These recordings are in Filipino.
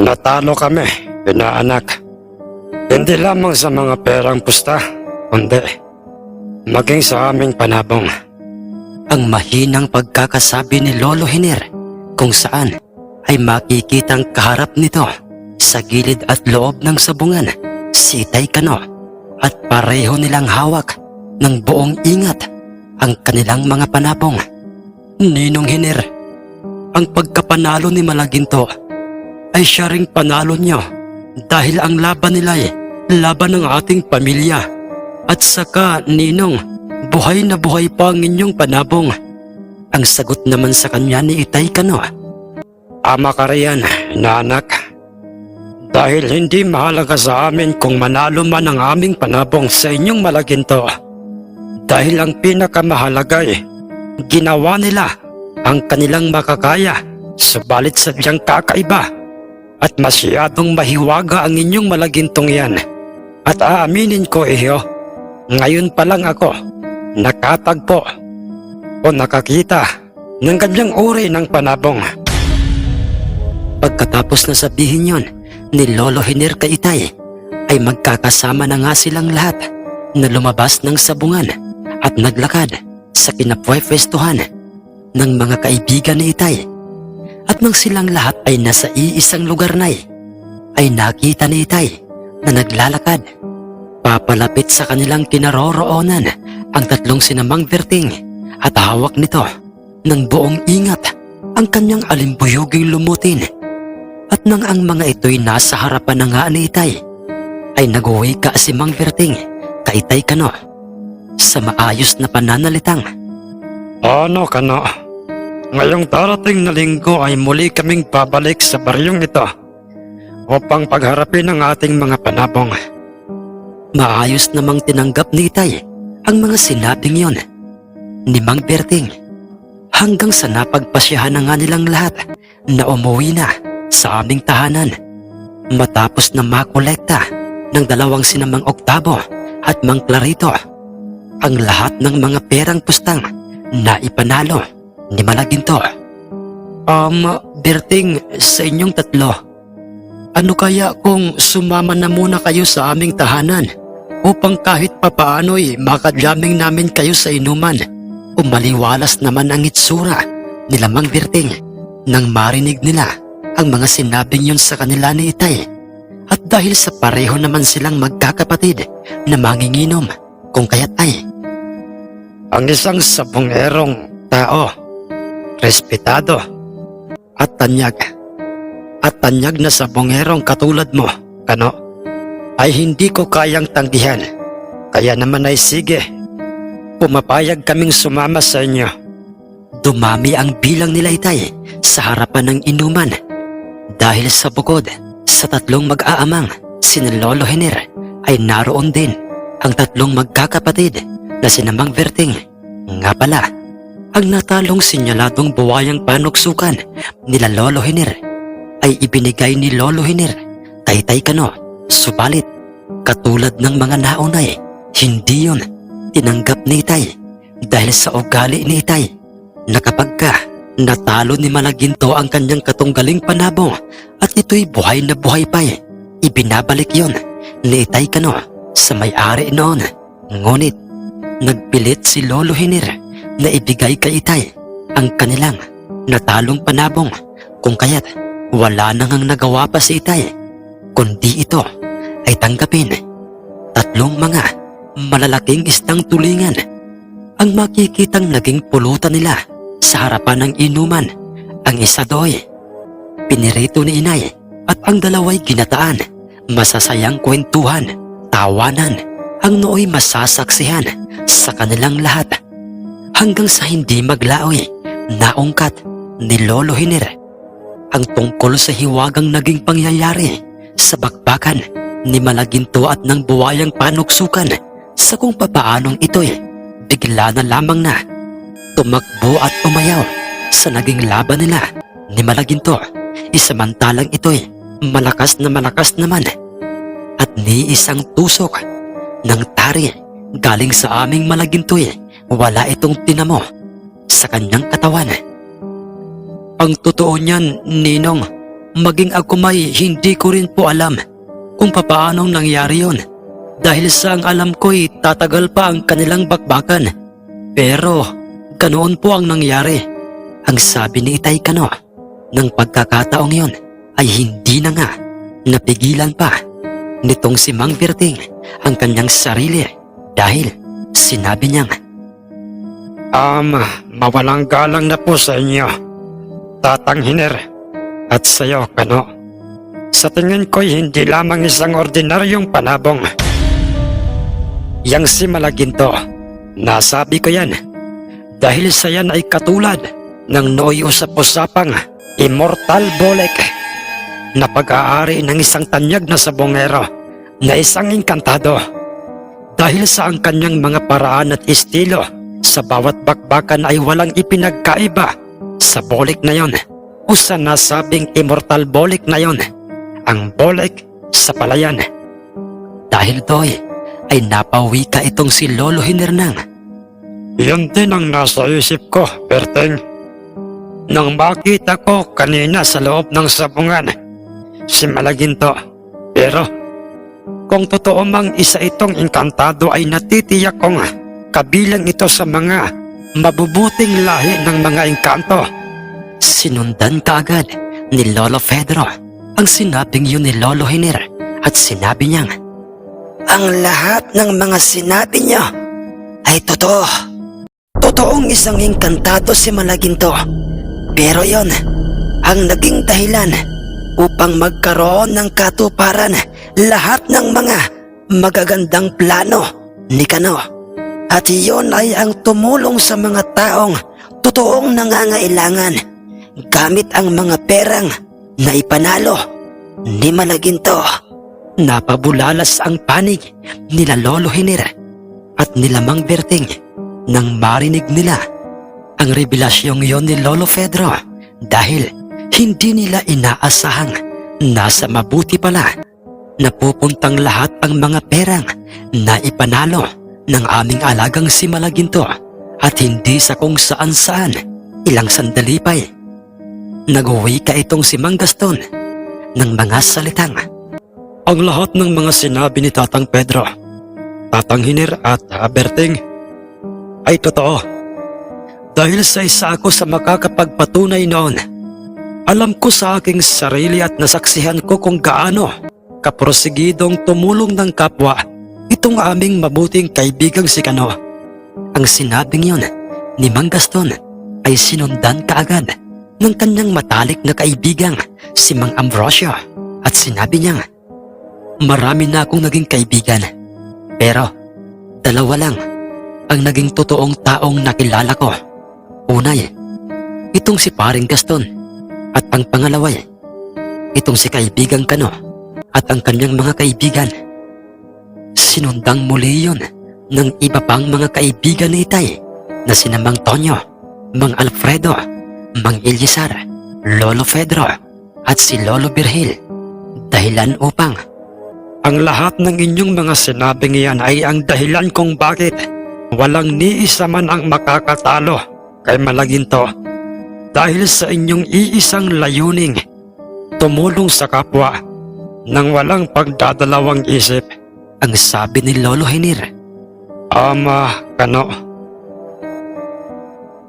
Natalo kami, pinaanak. Hindi lamang sa mga perang pusta, kundi maging sa aming panabong. ang mahinang pagkakasabi ni Lolo Hiner kung saan ay makikitang kaharap nito sa gilid at loob ng sabungan si Tay Kano at pareho nilang hawak ng buong ingat ang kanilang mga panabong. Ninong Hiner, ang pagkapanalo ni Malaginto ay siya ring panalo niyo dahil ang laban nila ay laban ng ating pamilya at saka Ninong Buhay na buhay pa ang inyong panabong. Ang sagot naman sa kanya ni Itay Kano. Ama ka riyan, nanak. Dahil hindi mahalaga sa amin kung manalo man ang aming panabong sa inyong malaginto. Dahil ang pinakamahalaga ay ginawa nila ang kanilang makakaya subalit sadyang kakaiba at masyadong mahiwaga ang inyong malagintong yan. At aaminin ko iyo, ngayon pa lang ako nakatagpo o nakakita ng ganyang uri ng panabong. Pagkatapos na sabihin yon ni Lolo Hiner kay Itay, ay magkakasama na nga silang lahat na lumabas ng sabungan at naglakad sa pinapwefestuhan ng mga kaibigan ni Itay. At nang silang lahat ay nasa iisang lugar na ay nakita ni Itay na naglalakad. Papalapit sa kanilang kinaroroonan ang tatlong sinamang berting at hawak nito ng buong ingat ang kanyang alimbuyoging lumutin. At nang ang mga ito'y nasa harapan na nga ni Itay, ay naguwi ka si Mang Berting kay Itay Kano sa maayos na pananalitang. Ano ka na? Ngayong darating na linggo ay muli kaming babalik sa baryong ito upang pagharapin ang ating mga panabong. Maayos namang tinanggap ni Itay ang mga sinabing yon ni Mang Berting hanggang sa napagpasyahan na nga nilang lahat na umuwi na sa aming tahanan matapos na makolekta ng dalawang sinamang oktabo at Mang Clarito ang lahat ng mga perang pustang na ipanalo ni Malaginto. Um, Berting, sa inyong tatlo, ano kaya kung sumama na muna kayo sa aming tahanan upang kahit papaano'y makadyaming namin kayo sa inuman o maliwalas naman ang itsura nila Mang Berting nang marinig nila ang mga sinabing yun sa kanila ni Itay. At dahil sa pareho naman silang magkakapatid na manginginom kung kaya't ay Ang isang sabongerong tao, respetado at tanyag. At tanyag na sabongerong katulad mo, kano, ay hindi ko kayang tanggihan. Kaya naman ay sige, pumapayag kaming sumama sa inyo. Dumami ang bilang nila itay sa harapan ng inuman dahil sa bukod sa tatlong mag-aamang sina Lolo Hiner ay naroon din ang tatlong magkakapatid na sinamang Verting. Nga pala, ang natalong sinyaladong buwayang panuksukan nila Lolo Hiner ay ibinigay ni Lolo Hiner kay Tay Kano. Subalit, katulad ng mga naunay, hindi yon tinanggap ni Itay dahil sa ugali ni Itay na kapag ka natalo ni Malaginto ang kanyang katunggaling panabong at ito'y buhay na buhay pa eh, ibinabalik yon ni Itay Kano sa may-ari noon. Ngunit nagpilit si Lolo Hinir na ibigay kay Itay ang kanilang natalong panabong kung kaya't wala nang ang nagawa pa si Itay kundi ito ay tanggapin tatlong mga malalaking istang tulingan ang makikitang naging pulutan nila sa harapan ng inuman. Ang isa doy, pinirito ni inay at ang dalaway ginataan. Masasayang kwentuhan, tawanan, ang nooy masasaksihan sa kanilang lahat. Hanggang sa hindi maglaoy, naungkat ni Lolo Hiner ang tungkol sa hiwagang naging pangyayari sa bakbakan ni Malaginto at ng buwayang panuksukan sa kung papaanong ito'y bigla na lamang na tumakbo at umayaw sa naging laban nila ni Malaginto. Isamantalang ito'y malakas na malakas naman at ni isang tusok ng tari galing sa aming Malaginto'y wala itong tinamo sa kanyang katawan. Ang totoo niyan, Ninong, maging ako may hindi ko rin po alam kung papaanong nangyari yon. Dahil sa ang alam ko'y tatagal pa ang kanilang bakbakan. Pero ganoon po ang nangyari. Ang sabi ni Itay Kano, ng pagkakataong yon ay hindi na nga napigilan pa nitong si Mang Berting ang kanyang sarili dahil sinabi niyang Um, mawalang galang na po sa inyo. Tatang Hiner at sayo, Kano. Sa tingin ko'y hindi lamang isang ordinaryong panabong. Yang si Malaginto, nasabi ko yan. Dahil sa yan ay katulad ng nooy usap-usapang Immortal Bolek na pag-aari ng isang tanyag na sabongero na isang inkantado. Dahil sa ang kanyang mga paraan at estilo sa bawat bakbakan ay walang ipinagkaiba sa bolik na yon o sa nasabing immortal bolik na yon, ang bolik sa palayan. dahil doy ay napawi ka itong si Lolo Hinernang. Yun din ang nasa isip ko, Berteng. Nang makita ko kanina sa loob ng sabungan, si Malaginto. Pero, kung totoo mang isa itong inkantado ay natitiyak kong kabilang ito sa mga mabubuting lahi ng mga engkanto. Sinundan kaagad ni Lolo Fedro ang sinabing yun ni Lolo Hiner at sinabi niyang, Ang lahat ng mga sinabi niyo ay totoo. Totoong isang inkantado si Malaginto. Pero yon ang naging dahilan upang magkaroon ng katuparan lahat ng mga magagandang plano ni Kano. At iyon ay ang tumulong sa mga taong totoong nangangailangan gamit ang mga perang na ipanalo ni Malaginto. Napabulalas ang panig nila Lolo Hiner at nila Mang Berting nang marinig nila ang revelasyong yon ni Lolo Fedro dahil hindi nila inaasahang nasa mabuti pala na pupuntang lahat ang mga perang na ipanalo ng aming alagang si Malaginto at hindi sa kung saan saan ilang sandali pa eh. Nag-uwi ka itong si Mang Gaston ng mga salitang Ang lahat ng mga sinabi ni Tatang Pedro, Tatang Hiner at Berting ay totoo. Dahil sa isa ako sa makakapagpatunay noon, alam ko sa aking sarili at nasaksihan ko kung gaano kaprosigidong tumulong ng kapwa itong aming mabuting kaibigang si Kano. ang sinabing yun ni Mang Gaston ay sinundan kaagad ng kanyang matalik na kaibigang si Mang Ambrosio at sinabi niyang Marami na akong naging kaibigan pero dalawa lang ang naging totoong taong nakilala ko. Unay, itong si Paring Gaston at ang pangalaway, itong si kaibigang Kano at ang kanyang mga kaibigan. Sinundang muli yun ng iba pang mga kaibigan ni Itay na sina Mang Tonyo, Mang Alfredo, Mang Ilyasar, Lolo Fedro at si Lolo Birhil dahilan upang Ang lahat ng inyong mga sinabing iyan ay ang dahilan kung bakit walang ni isa man ang makakatalo kay Malaginto dahil sa inyong iisang layuning tumulong sa kapwa nang walang pagdadalawang isip. Ang sabi ni Lolo Henir. Ama, kano.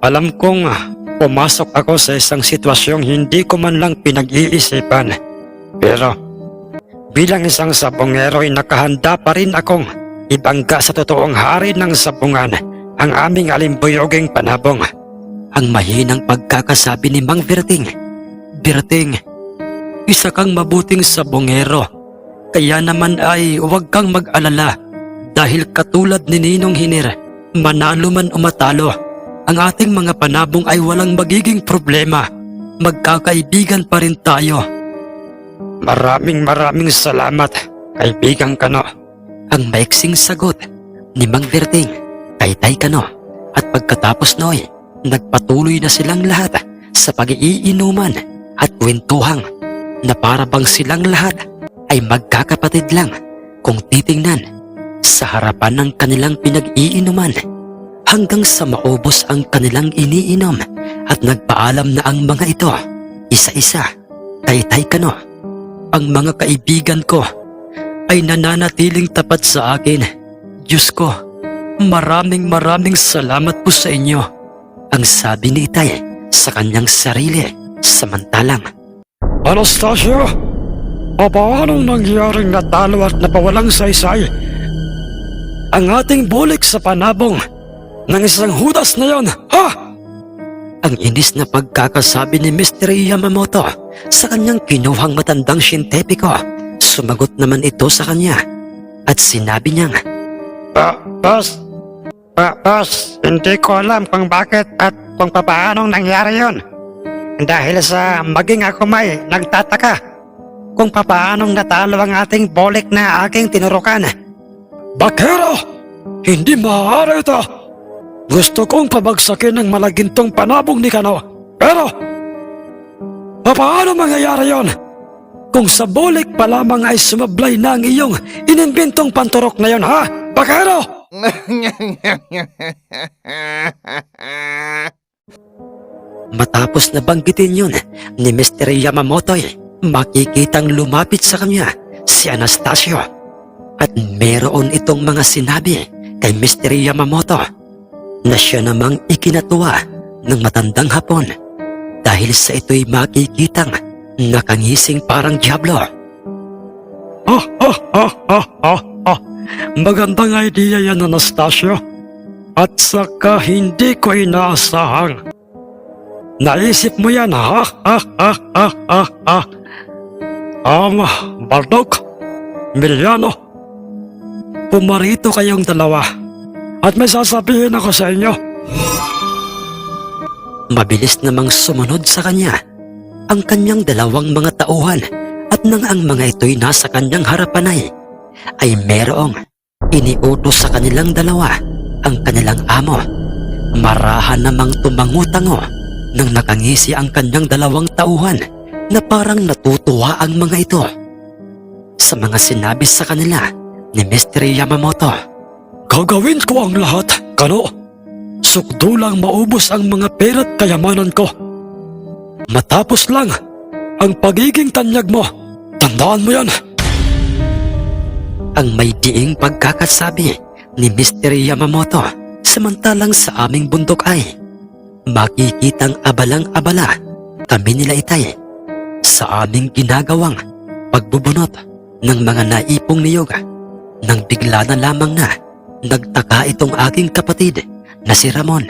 Alam kong pumasok ako sa isang sitwasyong hindi ko man lang pinag-iisipan. Pero bilang isang sabongero ay nakahanda pa rin akong ibangga sa totoong hari ng sabungan ang aming alimbuyoging panabong. Ang mahinang pagkakasabi ni Mang Berting. Berting, isa kang mabuting sabongero. Kaya naman ay huwag kang mag-alala dahil katulad ni Ninong Hinir, manalo man o matalo, ang ating mga panabong ay walang magiging problema. Magkakaibigan pa rin tayo. Maraming maraming salamat, kaibigang Kano. Ang maiksing sagot ni Mang Berting kay Tay Kano at pagkatapos noy, nagpatuloy na silang lahat sa pag-iinuman at kwentuhang na para bang silang lahat ay magkakapatid lang kung titingnan sa harapan ng kanilang pinag-iinuman hanggang sa maubos ang kanilang iniinom at nagpaalam na ang mga ito isa-isa kay Tay Kano. Ang mga kaibigan ko ay nananatiling tapat sa akin. Diyos ko, maraming maraming salamat po sa inyo. Ang sabi ni Itay sa kanyang sarili samantalang Anastasio, paano nangyaring natalo at napawalang saysay? Ang ating bulik sa panabong ng isang hudas na yon, ha? ang inis na pagkakasabi ni Mr. Yamamoto sa kanyang kinuhang matandang siyentepiko. Sumagot naman ito sa kanya at sinabi niyang Pa, boss, pa, boss, hindi ko alam kung bakit at kung paanong nangyari yon. Dahil sa maging ako may nagtataka kung paanong natalo ang ating bolik na aking tinurukan. Bakero! Hindi maaari ito! Gusto kong pabagsakin ng malagintong panabong ni Kano. Pero, paano mangyayari yon? Kung sa bolik pa lamang ay sumablay na ang iyong inimbentong panturok na yon, ha? Bakero! Matapos na banggitin yun ni Mr. Yamamoto ay makikitang lumapit sa kanya si Anastasio at meron itong mga sinabi kay Mr. Yamamoto na siya namang ikinatuwa ng matandang hapon dahil sa ito'y makikitang nakangising parang diablo. Ah, ah, ah, ah, ah, ah. Magandang idea yan, Anastasio. At saka hindi ko inaasahang. Naisip mo yan, ha? Ah, ah, ah, ah, ah. Um, Bardok, Miliano, pumarito kayong dalawa. At may sasabihin ako sa inyo. Mabilis namang sumunod sa kanya ang kanyang dalawang mga tauhan at nang ang mga ito'y nasa kanyang harapan ay, ay merong iniutos sa kanilang dalawa ang kanilang amo. Marahan namang tumangutango nang nakangisi ang kanyang dalawang tauhan na parang natutuwa ang mga ito. Sa mga sinabi sa kanila ni Mr. Yamamoto, Gagawin ko ang lahat, kano? Sukdo lang maubos ang mga pera't kayamanan ko. Matapos lang ang pagiging tanyag mo. Tandaan mo yan. ang may diing pagkakasabi ni Mr. Yamamoto samantalang sa aming bundok ay makikitang abalang-abala kami nila itay sa aming ginagawang pagbubunot ng mga naipong niyog nang bigla na lamang na nagtaka itong aking kapatid na si Ramon.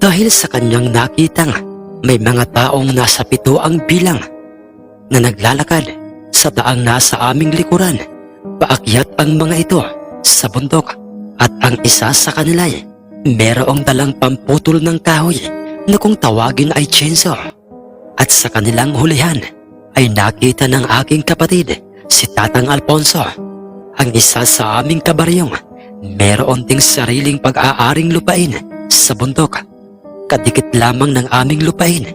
Dahil sa kanyang nakitang may mga taong nasa pito ang bilang na naglalakad sa daang nasa aming likuran. Paakyat ang mga ito sa bundok at ang isa sa kanila ay merong dalang pamputol ng kahoy na kung tawagin ay chainsaw. At sa kanilang hulihan ay nakita ng aking kapatid si Tatang Alfonso. Ang isa sa aming kabaryong meron ding sariling pag-aaring lupain sa bundok. Kadikit lamang ng aming lupain.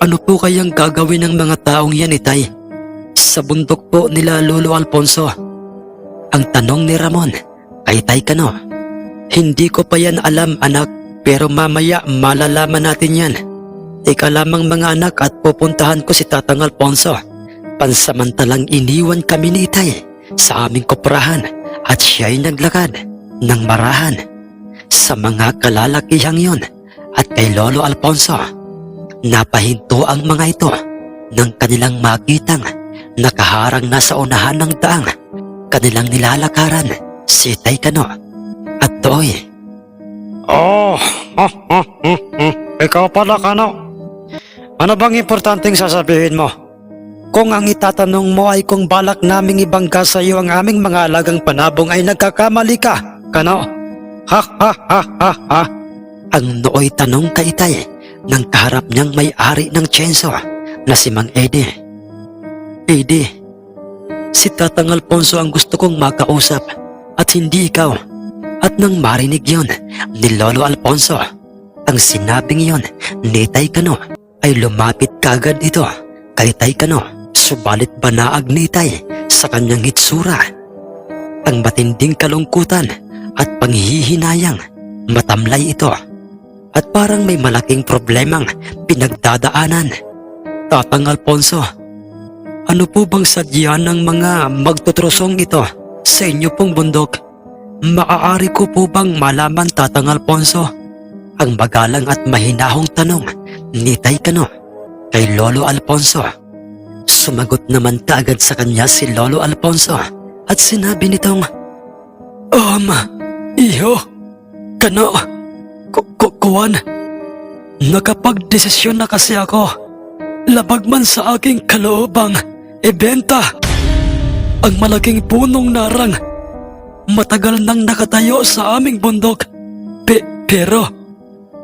Ano po kayang gagawin ng mga taong yan, Itay? Sa bundok po nila Lolo Alfonso. Ang tanong ni Ramon kay Tay Kano. Hindi ko pa yan alam anak pero mamaya malalaman natin yan. Ika lamang mga anak at pupuntahan ko si Tatang Alfonso. Pansamantalang iniwan kami ni Itay sa aming koprahan at siya'y naglakad ng marahan sa mga kalalakihang yon at kay Lolo Alfonso. Napahinto ang mga ito ng kanilang makitang nakaharang na sa unahan ng daang kanilang nilalakaran si Tay Kano at Toy. Oh, ikaw pala kano. Ano bang importanteng sasabihin mo? Kung ang itatanong mo ay kung balak naming ibangga sa iyo ang aming mga alagang panabong ay nagkakamali ka, kano? Ha ha ha ha ha. Ang nooy tanong kay Tay nang kaharap niyang may-ari ng tsenso na si Mang Eddie. AD, si Tatang Alfonso ang gusto kong makausap at hindi ikaw. At nang marinig yon ni Lolo Alfonso, ang sinabing yon ni Tay Kano ay lumapit kagad ito kay Tay Kano. Subalit banaag ni Tay sa kanyang hitsura. Ang matinding kalungkutan at panghihinayang matamlay ito at parang may malaking problemang pinagdadaanan. Tatang Alfonso, ano po bang sadya ng mga magtutrosong ito sa inyo pong bundok? Maaari ko po bang malaman Tatang Alfonso? Ang magalang at mahinahong tanong ni Tay Kano kay Lolo Alfonso. Sumagot naman kaagad sa kanya si Lolo Alfonso at sinabi nitong, Um, iho, kano, ku- ku- kuwan, nakapag-desisyon na kasi ako. Labag man sa aking kaloobang, ibenta. Ang malaking punong narang, matagal nang nakatayo sa aming bundok. Pe- pero,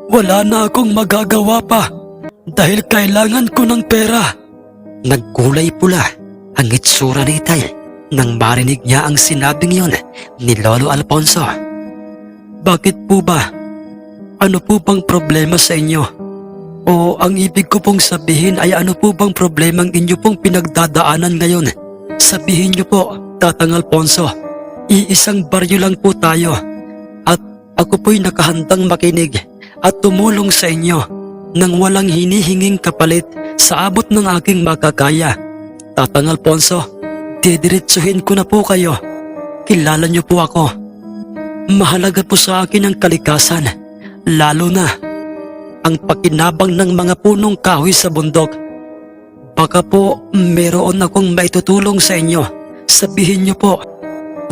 wala na akong magagawa pa dahil kailangan ko ng pera. Nagkulay pula ang itsura ni Itay nang marinig niya ang sinabing yon ni Lolo Alfonso. Bakit po ba? Ano po bang problema sa inyo? O ang ibig ko pong sabihin ay ano po bang problemang inyo pong pinagdadaanan ngayon? Sabihin niyo po, Tatang Alfonso, iisang baryo lang po tayo. At ako po'y nakahandang makinig at tumulong sa inyo nang walang hinihinging kapalit sa abot ng aking makakaya. Tatang Alfonso, didiretsuhin ko na po kayo. Kilala niyo po ako. Mahalaga po sa akin ang kalikasan, lalo na ang pakinabang ng mga punong kahoy sa bundok. Baka po meron akong maitutulong sa inyo. Sabihin niyo po,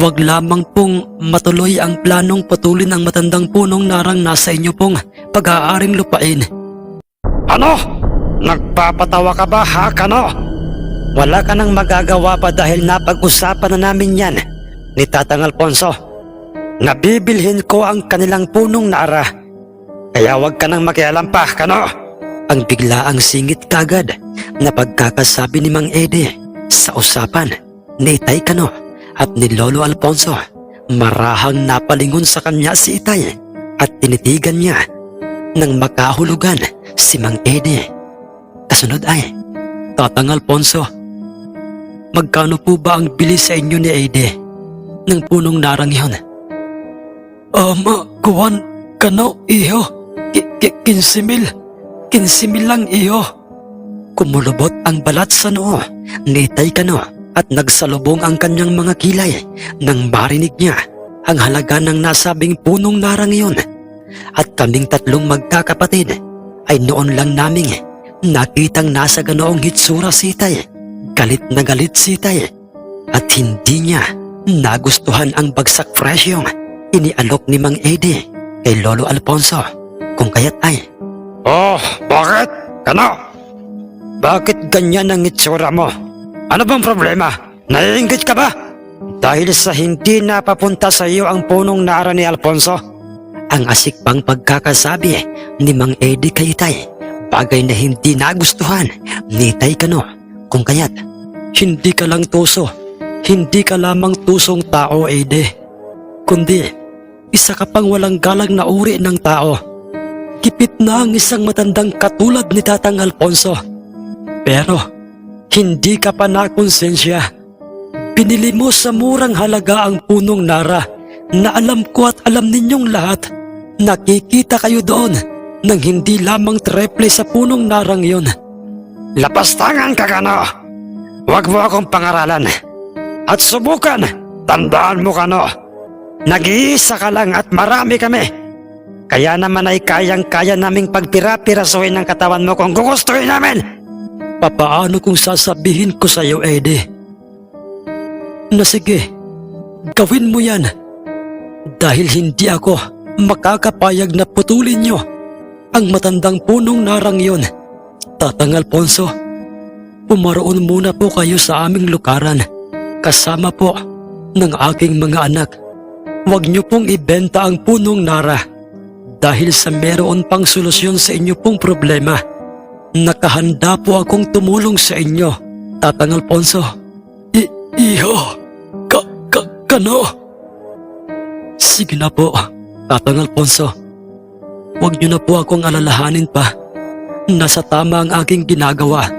wag lamang pong matuloy ang planong putulin ang matandang punong narang nasa inyo pong pag-aaring lupain. Ano? Nagpapatawa ka ba ha, Kano? Wala ka nang magagawa pa dahil napag-usapan na namin yan ni Tatang Alfonso. Nabibilhin ko ang kanilang punong nara. Kaya wag ka nang makialam pa, Kano. Ang biglaang singit kagad na pagkakasabi ni Mang Ede sa usapan ni Itay Kano at ni Lolo Alfonso. Marahang napalingon sa kanya si Itay at tinitigan niya nang makahulugan si Mang Ede. Kasunod ay, Tatang Alfonso, magkano po ba ang bili sa inyo ni Ede ng punong narang iyon? Ama, kuwan, kano, iho, kinsimil, kinsimil lang iho. Kumulubot ang balat sa noo ni Tay Kano at nagsalubong ang kanyang mga kilay nang marinig niya ang halaga ng nasabing punong narang iyon. At kaming tatlong magkakapatid ay noon lang naming nakitang nasa ganoong hitsura si Tay. Galit na galit si Tay at hindi niya nagustuhan ang bagsak presyong inialok ni Mang Ede kay Lolo Alfonso kung kaya't ay Oh, bakit? Kano? Bakit ganyan ang itsura mo? Ano bang problema? Naiingit ka ba? Dahil sa hindi napapunta sa iyo ang punong nara ni Alfonso? Ang asik pang pagkakasabi ni Mang Ede kay Tay. Bagay na hindi nagustuhan. Ni Tay Kano kung kaya't hindi ka lang tuso. Hindi ka lamang tusong tao Ede kundi isa ka pang walang galang na uri ng tao. Kipit na ang isang matandang katulad ni Tatang Alfonso. Pero hindi ka pa nakonsensya. Binili mo sa murang halaga ang punong nara na alam ko at alam ninyong lahat. Nakikita kayo doon nang hindi lamang treple sa punong narang yon. Lapastangan ka, Kano. Huwag mo akong pangaralan. At subukan, tandaan mo, Kano. Nag-iisa ka lang at marami kami. Kaya naman ay kayang-kaya naming pagpira-pirasuhin ng katawan mo kung gugustuhin namin. Papaano kung sasabihin ko sa iyo, Eddie? Na sige, gawin mo yan. Dahil hindi ako makakapayag na putulin niyo ang matandang punong narang yon. Tatang Alfonso, pumaroon muna po kayo sa aming lukaran kasama po ng aking mga anak. Huwag niyo pong ibenta ang punong nara dahil sa meron pang solusyon sa inyo pong problema. Nakahanda po akong tumulong sa inyo Tatang Alfonso. I iho. Ka, ka, kano? Sige na po, Tatang Alfonso. Huwag niyo na po akong alalahanin pa. Nasa tama ang aking ginagawa.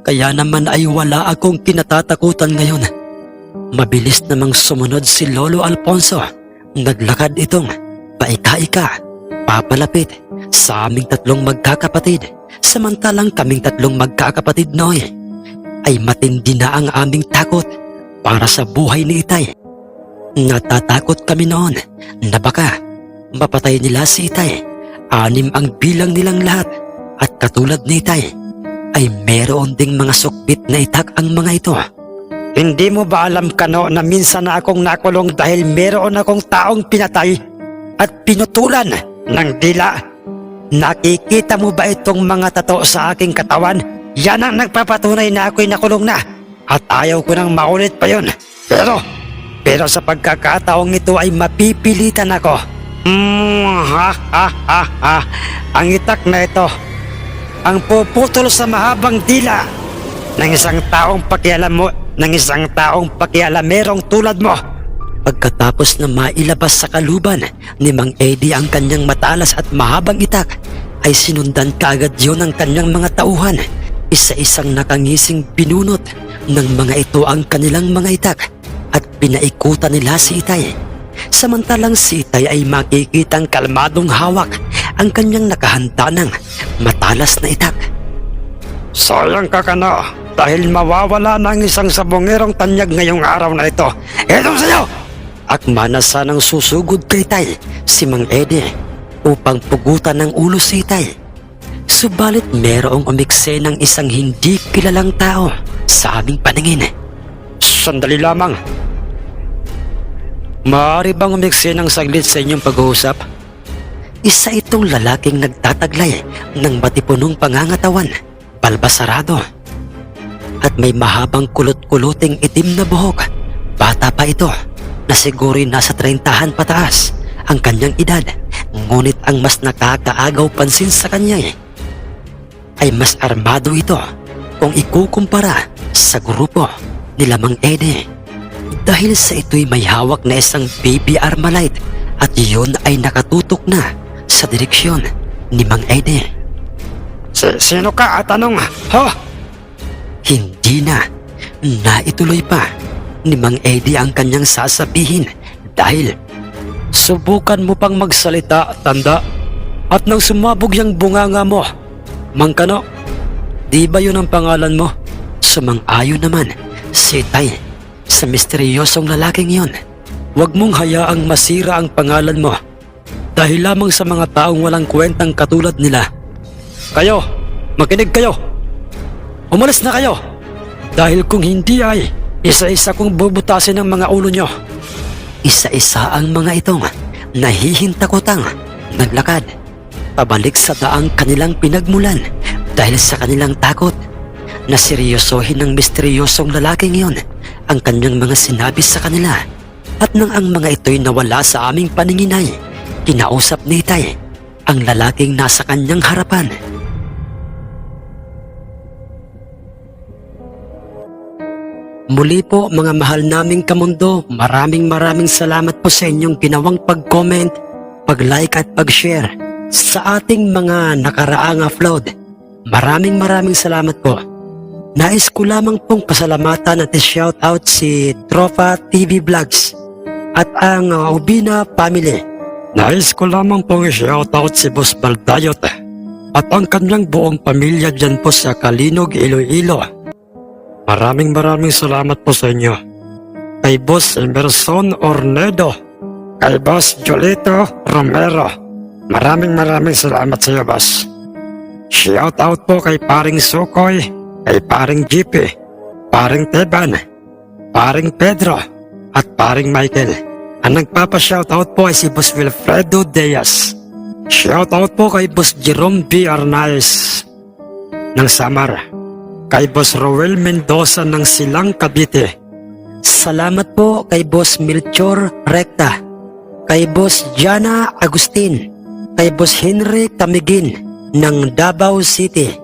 Kaya naman ay wala akong kinatatakutan ngayon. Mabilis namang sumunod si Lolo Alfonso. Naglakad itong paika-ika, papalapit sa aming tatlong magkakapatid. Samantalang kaming tatlong magkakapatid noy ay matindi na ang aming takot para sa buhay ni Itay. Natatakot kami noon na baka mapatay nila si Itay. Anim ang bilang nilang lahat at katulad ni Itay ay meron ding mga sukbit na itak ang mga ito. Hindi mo ba alam kano na minsan na akong nakulong dahil meron akong taong pinatay at pinutulan ng dila? Nakikita mo ba itong mga tato sa aking katawan? Yan ang nagpapatunay na ako'y nakulong na at ayaw ko nang maulit pa yon. Pero, pero sa pagkakataong ito ay mapipilitan ako. Mm, ha, ha, ha, ha. Ang itak na ito, ang puputol sa mahabang dila ng isang taong pakialam mo, ng isang taong pakialamerong tulad mo. Pagkatapos na mailabas sa kaluban ni Mang Eddie ang kanyang matalas at mahabang itak, ay sinundan kaagad yon ng kanyang mga tauhan. Isa-isang nakangising binunot ng mga ito ang kanilang mga itak at pinaikutan nila si Itay. Samantalang si Itay ay makikitang kalmadong hawak ang kanyang nakahanda ng matalas na itak. Sayang ka ka na dahil mawawala na ang isang sabongerong tanyag ngayong araw na ito. Eto sa'yo! Akma na sanang susugod kay Tay si Mang Ede upang pugutan ng ulo si Tay. Subalit merong umikse ng isang hindi kilalang tao sa aming paningin. Sandali lamang. Maaari bang umiksi ng saglit sa inyong pag-uusap? Isa itong lalaking nagtataglay ng matipunong pangangatawan, balbasarado. At may mahabang kulot-kuluting itim na buhok. Bata pa ito na siguro'y nasa 30han pataas ang kanyang edad. Ngunit ang mas nakakaagaw pansin sa kanya eh, ay mas armado ito kung ikukumpara sa grupo ni Lamang Ede. Dahil sa ito'y may hawak na isang baby armalite at iyon ay nakatutok na sa direksyon ni Mang Ede. Si sino ka at anong... Ho? Hindi na naituloy pa ni Mang Ede ang kanyang sasabihin dahil Subukan mo pang magsalita, tanda. At nang sumabog yung bunganga mo, Mangkano, di ba yun ang pangalan mo? Sumang-ayon naman si Tay sa misteryosong lalaking yun. huwag mong hayaang masira ang pangalan mo dahil lamang sa mga taong walang kwentang katulad nila. Kayo, makinig kayo. Umalis na kayo. Dahil kung hindi ay, isa-isa kong bubutasin ang mga ulo nyo. Isa-isa ang mga itong nahihintakotang naglakad pabalik sa daang kanilang pinagmulan dahil sa kanilang takot na seryosohin ng misteryosong lalaking yon ang kanyang mga sinabi sa kanila at nang ang mga ito'y nawala sa aming paninginay kinausap ni Itay ang lalaking nasa kanyang harapan Muli po mga mahal naming kamundo, maraming maraming salamat po sa inyong ginawang pag-comment, pag-like at pag-share sa ating mga nakaraang upload. Maraming maraming salamat po. Nais ko lamang pong pasalamatan at shoutout si Tropa TV Vlogs at ang Ubina Family. Nais ko lamang pong i-shoutout si Boss Baldayot at ang kanyang buong pamilya dyan po sa Kalinog, Iloilo. Maraming maraming salamat po sa inyo. Kay Boss Emerson Ornedo, kay Boss Jolito Romero. Maraming maraming salamat sa iyo, Boss. Shoutout po kay Paring Sukoy, kay Paring GP, Paring Teban, Paring Pedro, at Paring Michael. Ang nagpapa-shoutout po ay si Boss Wilfredo Diaz. Shoutout po kay Boss Jerome B. Arnaez ng Samar. Kay Boss Roel Mendoza ng Silang Cavite. Salamat po kay Boss Melchor Recta, kay Boss Jana Agustin, kay Boss Henry Camigin ng Davao City,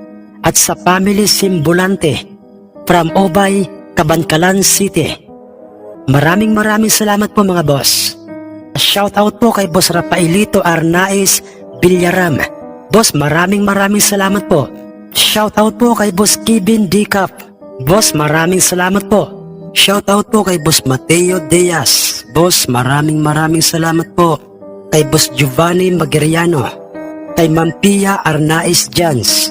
at sa Family Simbulante from Obay, Kabankalan City. Maraming maraming salamat po mga boss. Shoutout po kay Boss Rafaelito Arnaiz Villaram. Boss, maraming maraming salamat po. Shoutout po kay Boss Kevin Dicap. Boss, maraming salamat po. Shoutout po kay Boss Mateo Diaz. Boss, maraming maraming salamat po. Kay Boss Giovanni Magiriano. Kay Ma'am Pia Arnaiz Jans.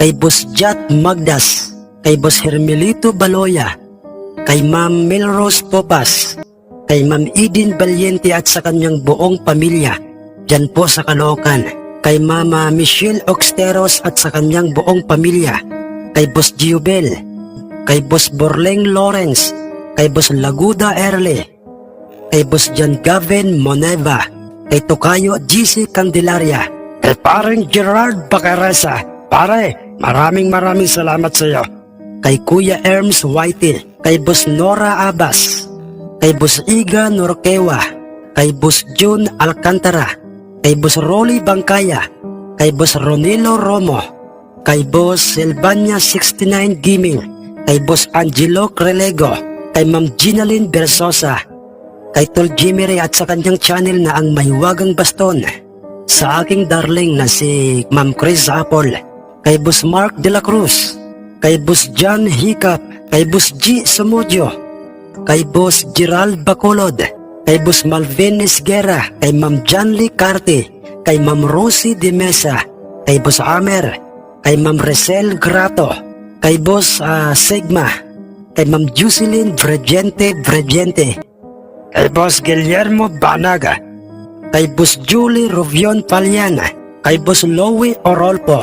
kay Boss Jat Magdas, kay Boss Hermelito Baloya, kay Ma'am Melrose Popas, kay Ma'am Eden Valiente at sa kanyang buong pamilya dyan po sa Caloocan, kay Mama Michelle Oxteros at sa kanyang buong pamilya, kay Boss Giubel, kay Boss Borleng Lawrence, kay Boss Laguda Erle, kay Boss John Gavin Moneva, kay Tokayo GC Candelaria, Kay parang Gerard Bacaresa. Pare, maraming maraming salamat sa iyo. kay Kuya Erms Whitey, kay Boss Nora Abbas, kay Boss Iga Norquewa, kay Boss June Alcantara, kay Boss Rolly Bangkaya, kay Boss Ronilo Romo, kay Boss Silvania 69 Gaming, kay Boss Angelo Crelego, kay Ma'am Ginalyn Bersosa, kay Tol Jimmy Ray at sa kanyang channel na ang Mahiwagang Baston, sa aking darling na si Ma'am Chris Apple, kay Boss Mark De La Cruz, kay Boss John Hiccup, kay Boss G. Sumudio, kay Boss Gerald Bacolod, kay Boss Malvin Esguera, kay Ma'am Janly Carte, kay Ma'am Rosie De Mesa, kay Boss Amer, kay Ma'am Resel Grato, kay Boss ah, Sigma, kay Ma'am Jocelyn Bregente Bregente, Kay Boss Guillermo Banaga. kay Boss Julie Rovion Paliana, kay Boss Lowy Orolpo,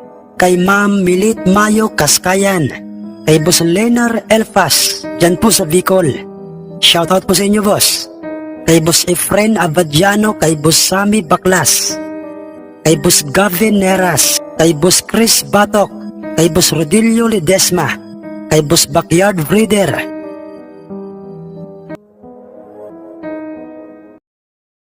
kay Ma'am Milit Mayo Kaskayan, kay Boss Lenar Elfas, dyan po sa Bicol. Shoutout po sa inyo, boss. Kay Boss Efren Abadiano, kay Boss Sami Baklas, kay Boss Gavin Neras, kay Boss Chris Batok, kay Boss Rodilio Ledesma, kay Boss Backyard Breeder,